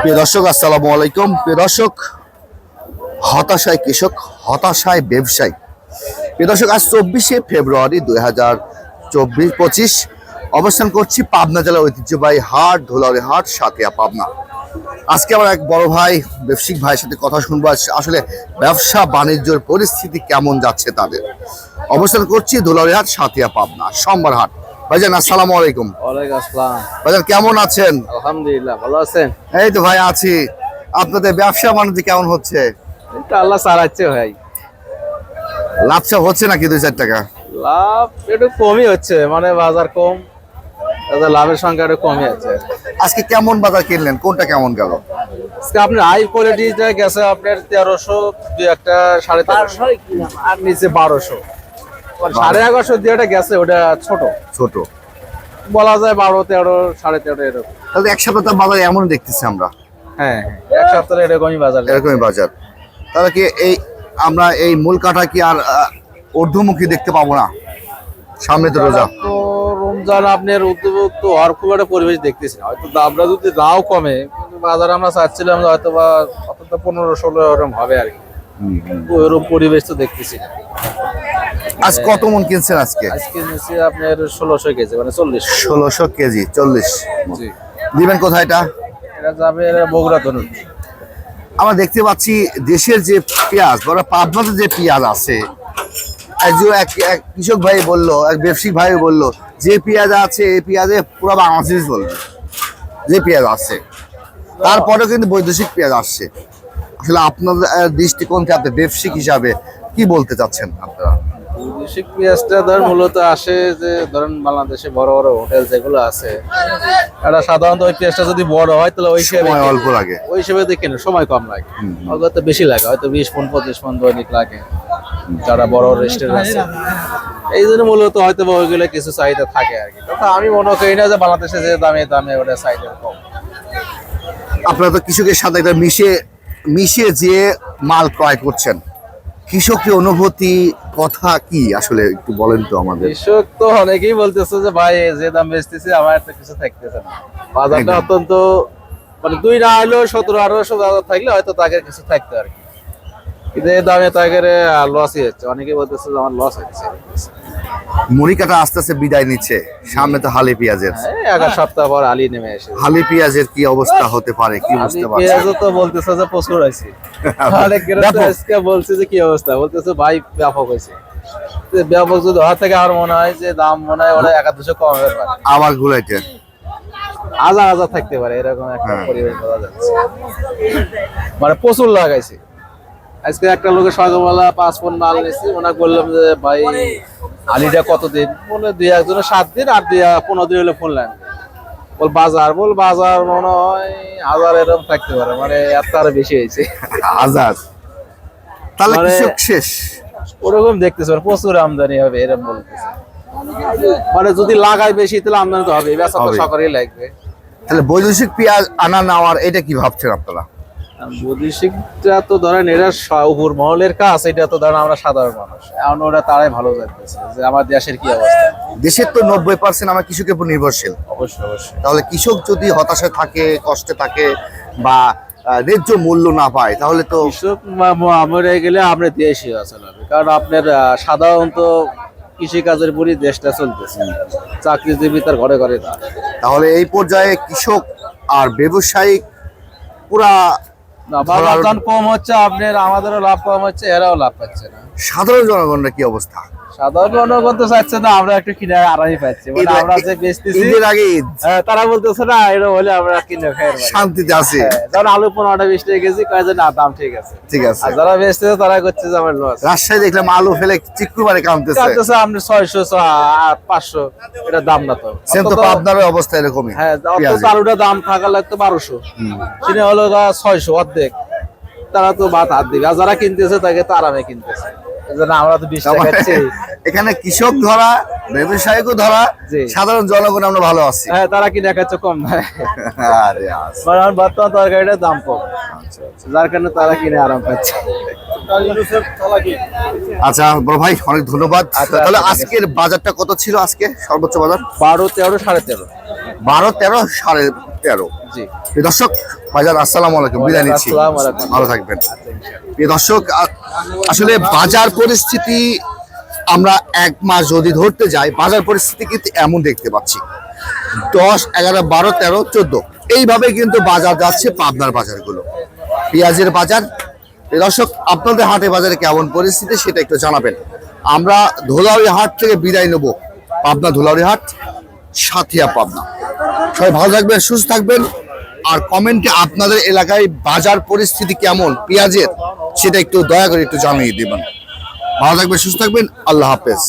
প্রিয় দর্শক, আসসালামু আলাইকুম। প্রিয় দর্শক, হতাশায় কৃষক, হতাশায় ব্যবসায়ী। প্রিয় দর্শক, আজ চব্বিশে ফেব্রুয়ারি দুই হাজার চব্বিশ পঁচিশ, অবস্থান করছি পাবনা জেলার ঐতিহ্যবাহী হাট ধুলাউড়ি হাট সাতিয়া পাবনা। আজকে আমার এক বড় ভাই, ব্যবসায়িক ভাইয়ের সাথে কথা শুনব আসলে ব্যবসা বাণিজ্যের পরিস্থিতি কেমন যাচ্ছে তাদের। অবস্থান করছি ধুলাউড়ি হাট সাতিয়া পাবনা, সোমবার হাট। ভাইজান আসসালামু আলাইকুম। ওয়ালাইকুম আসসালাম। ভাইজান কেমন আছেন? আলহামদুলিল্লাহ ভালো আছেন? এই তো ভাই আছি। আপনাদের ব্যবসা বাণিজ্য কেমন হচ্ছে? তো আল্লাহ চালাচ্ছে ভাই। লাভসা হচ্ছে নাকি দুই চার টাকা? লাভ একটু কমই হচ্ছে মানে বাজার কম তাদের লাভের সংখ্যা একটু কমই আছে। আজকে কেমন বাজার কিনলেন? কোনটা কেমন গেল? আজকে আপনার হাই কোয়ালিটিটা গেছে আপনার তেরোশো দুই একটা সাড়ে তেরোশো আর নিচে বারোশো। সাড়ে এগারোশো দিয়ে একটা গেছে ওটা ছোট। ছোট। বলা যায় বারো তেরো সাড়ে তেরো এরকম। তাহলে এক সপ্তাহ বাজার এমন দেখতেছি আমরা। হ্যাঁ হ্যাঁ, এক সপ্তাহে এরকমই বাজার এরকমই বাজার। তাহলে কি এই আমরা এই মূল কাঠা কি আর ঊর্ধ্বমুখী দেখতে পাবো না? সামনে তো রোজা। তো রমজান আপনার উদ্যোক্ত হওয়ার খুব একটা পরিবেশ দেখতেছি না। হয়তো দামটা যদি দাও কমে বাজারে আমরা চাচ্ছিলাম হয়তো বা অন্তত পনেরো ষোলো এরকম হবে আর কি। ওইরকম পরিবেশ তো দেখতেছি না। আজ কত মন কিনছেন আজকে? আজকে আপনার ষোলোশো কেজি মানে চল্লিশ। ষোলোশো কেজি চল্লিশ জি। দিবেন কোথায় এটা? এটা যাবে বগুড়া ধরুন। আমরা দেখতে পাচ্ছি দেশের যে পেঁয়াজ বড় পাবনাতে যে পেঁয়াজ আছে একজন এক এক কৃষক ভাই বলল এক ব্যবসায়িক ভাই বলল যে পেঁয়াজ আছে এই পেঁয়াজে পুরো বাংলাদেশ বলবে যে পেঁয়াজ আছে। তারপরেও কিন্তু বৈদেশিক পেঁয়াজ আসছে। আসলে আপনাদের দৃষ্টিকোণ থেকে আপনি ব্যবসায়িক হিসাবে কি বলতে চাচ্ছেন আপনারা? বৈদেশিক পেঁয়াজটা ধর মূলত আসে যে ধরেন বাংলাদেশে বড় বড় হোটেল যেগুলো আছে এটা সাধারণত ওই পেঁয়াজটা যদি বড় হয় তাহলে ওই হিসেবে সময় অল্প লাগে। ওই হিসেবে দেখে না সময় কম লাগে। হয়তো বেশি লাগে হয়তো বিশ পন পঁচিশ পন দৈনিক লাগে যারা বড় রেস্টুরেন্ট আছে। এই জন্য মূলত হয়তো বা ওইগুলো কিছু চাহিদা থাকে আর কি। আমি মনে করি না যে বাংলাদেশে যে দামে দামে ওটা চাহিদা কম। আপনারা তো কৃষকের সাথে একটা মিশে মিশে যে মাল ক্রয় করছেন। কৃষকের অনুভূতি কথা কি? আসলে একটু বলেন তো আমাদের। কৃষক তো অনেকেই বলতেছে যে ভাই যে দাম বেচতেছে আমার একটা কিছু থাকতেছে না। বাজারটা অত্যন্ত মানে দুই না হলেও সতেরো আঠারোশো বাজার থাকলে হয়তো তাকে কিছু থাকতে আর কি। কিন্তু এই দামে তাকে লসই হচ্ছে। অনেকেই বলতেছে যে আমার লস হচ্ছে। মুড়ি কাটা আস্তে আস্তে বিদায় নিচ্ছে। সামনে তো হালি পেঁয়াজের। এই এক সপ্তাহ পর আলি নেমে এসে হালি পেঁয়াজের কি অবস্থা হতে পারে কি বুঝতে পারছি পেঁয়াজও তো বলতেছে যে প্রচুর তো আজকে বলছে যে কি অবস্থা? বলতেছে ভাই ব্যাপক হয়েছে। ব্যাপক যদি হওয়ার থেকে আমার মনে হয় যে দাম মনে হয় ওরা একা দুশো কম হবে আবার ঘুরাইতে হাজার হাজার থাকতে পারে এরকম একটা হ্যাঁ। পরিবেশ বোঝা যাচ্ছে। মানে প্রচুর লাগাইছে। আজকে একটা লোকের সকালবেলা পাঁচ ফোন মাল নিয়েছি ওনাকে বললাম যে ভাই আলিটা কতদিন? বলে দুই একজনের সাত দিন আর দুই পনেরো দিন হলে ফোন নেন বল বাজার বল বাজার মনে হয় হাজার এরকম থাকতে পারে মানে এত আরও বেশি হয়েছে। হাজার? তাহলে মানে- কৃষক শেষ। ওরকম দেখতেছে মানে প্রচুর আমদানি হবে এরকম বলতেছে। মানে যদি লাগাই বেশি তাহলে আমদানি তো হবে বেচা তো সকালেই লাগবে। তাহলে বৈদেশিক পেঁয়াজ আনা নেওয়ার এটা কি ভাবছেন আপনারা? বৈদেশিকটা তো ধরেন এরা উপর মহলের কাজ এটা তো ধরেন আমরা সাধারণ মানুষ। এখন ওরা তারাই ভালো জানতেছে যে আমার দেশের কি অবস্থা। দেশের তো নব্বই পার্সেন্ট আমার কৃষকের উপর নির্ভরশীল। অবশ্যই অবশ্যই। তাহলে কৃষক যদি হতাশায় থাকে কষ্টে থাকে বা ন্যায্য মূল্য না পায় তাহলে তো কৃষক মা- মা- মরে গেলে আমরা দেশই আসল হবে কারণ আপনার সাধারণত কৃষিকাজের উপরই দেশটা চলতেছে। চাকরিজীবী তার ঘরে ঘরে না। তাহলে এই পর্যায়ে কৃষক আর ব্যবসায়িক পুরা কম হচ্ছে আপনার আমাদেরও লাভ কম হচ্ছে এরাও লাভ পাচ্ছে না। সাধারণ জনগণের কি অবস্থা? সাধারণ জনগণ তো চাচ্ছে না আমরা একটু কিনে আরামই পাচ্ছি। মানে আমরা যে বেচতেছি ঈদের আগে ঈদ, হ্যাঁ, তারা বলতেছে না এটা হলে আমরা কিনে খাই শান্তিতে আছি। যখন আলু পনেরোটা বিশ টাকা কেজি কয় যে না দাম ঠিক আছে। ঠিক আছে। আর যারা বেচতেছে তারা করছে যে আমার লস রাজশাহী দেখলাম আলু ফেলে কামতেছে ছয়শো পাঁচশো এটা দাম না তো। সেম তো পাবনার অবস্থা এরকমই। হ্যাঁ আলুটা দাম থাকা লাগতো বারোশো। কিনে হলো ছয়শো অর্ধেক। তারা তো ভাত হাত দিবে। আর যারা কিনতেছে তাকে তো আরামে কিনতেছে। আমরা তো বিশ এখানে কৃষক ধরা ব্যবসায়িকও ধরা সাধারণ জনগণ আমরা ভালো আছি। হ্যাঁ তারা কিনে খাচ্ছে কম? আরে আচ্ছা। মানে বর্তমান তরকারিটার দাম কম। যার কারণে তারা কিনে আরাম পাচ্ছে। আচ্ছা বড় ভাই অনেক ধন্যবাদ। আচ্ছা, তাহলে আচ্ছা, আজকের বাজারটা কত ছিল আজকে? সর্বোচ্চ বাজার? বারো তেরো সাড়ে তেরো। বারো তেরো সাড়ে তেরো। জি। দর্শক ভাইজান আসসালামু আলাইকুম। বিদায় নিচ্ছি। ভালো থাকবেন। দর্শক আসলে বাজার পরিস্থিতি আমরা এক মাস যদি ধরতে যাই, বাজার পরিস্থিতি কিন্তু এমন দেখতে পাচ্ছি। দশ, এগারো, বারো, তেরো, চোদ্দ, এইভাবে কিন্তু বাজার যাচ্ছে পাবনার বাজারগুলো। পেঁয়াজের বাজার দর্শক, আপনাদের হাটে বাজারে কেমন পরিস্থিতি সেটা একটু জানাবেন। আমরা ধুলাউড়ি হাট থেকে বিদায় নেব। পাবনা ধুলাউড়ি হাট, সাথিয়া পাবনা। সবাই ভালো থাকবেন, সুস্থ থাকবেন। আর কমেন্টে আপনাদের এলাকায় বাজার পরিস্থিতি কেমন, পেঁয়াজের? সেটা একটু দয়া করে একটু জানিয়ে দেবেন। ভালো থাকবেন সুস্থ থাকবেন আল্লাহ হাফেজ।